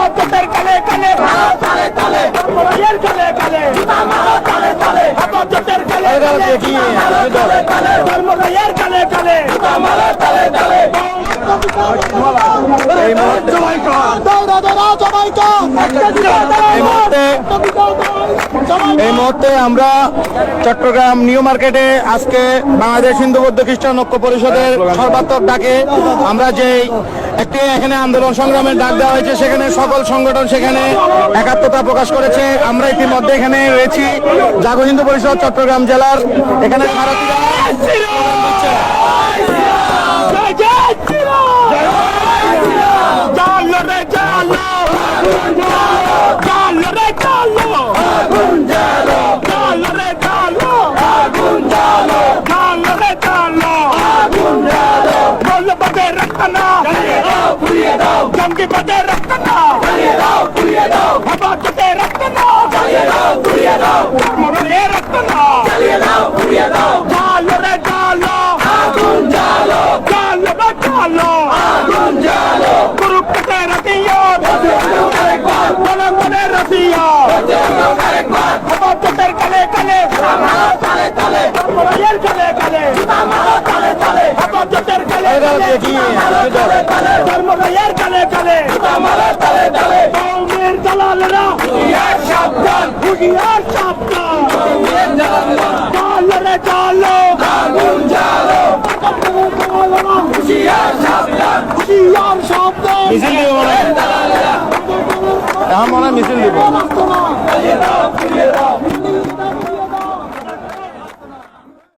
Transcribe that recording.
হেফাজতের কালে কালে তালে তালে এর কালে কালে জুতা মারো তালে তালে হেফাজতের কালে কালে তালে তালে ধর্মরায়ের কালে কালে জুতা মারো তালে তালে এই মুহূর্তে এই মুহূর্তে এই মুহূর্তে আমরা চট্টগ্রাম নিউ মার্কেটে আজকে বাংলাদেশ হিন্দু বৌদ্ধ খ্রিস্টান ঐক্য পরিষদের সর্বাত্মক ডাকে আমরা যে একটি এখানে আন্দোলন সংগ্রামের ডাক দেওয়া হয়েছে সেখানে সকল সংগঠন সেখানে একাত্মতা প্রকাশ করেছে। আমরা ইতিমধ্যে এখানে রয়েছি। জাগো হিন্দু পরিষদ চট্টগ্রাম জেলার এখানে ভারতীয় জয় জয় জালো রে জালো জালো রে জালো জালো রে জালো জালো রে জালো বল বদে রক্তনা জঙ্গি বদে রক্তনা হেফাজতে রক্তনা মরলে রক্তনা জালো রে জালো জালো রে জালো কুরুক্ষেত্রে রতিয়া বলে বলে রতিয়া হেফাজতের কালে কালে এর কালে কালে হেফাজতের কালে কালে ধর্মরায়ের কালে কালে কৌমের দালালরা সাবধান। হুশিয়ার সাবধান। জালো। রে জালো। হুশিয়ার সাবধান। হুশিয়ার সাবধান। মিছিল দিব মনে হয়। এখন মনে হয় মিছিল দিব।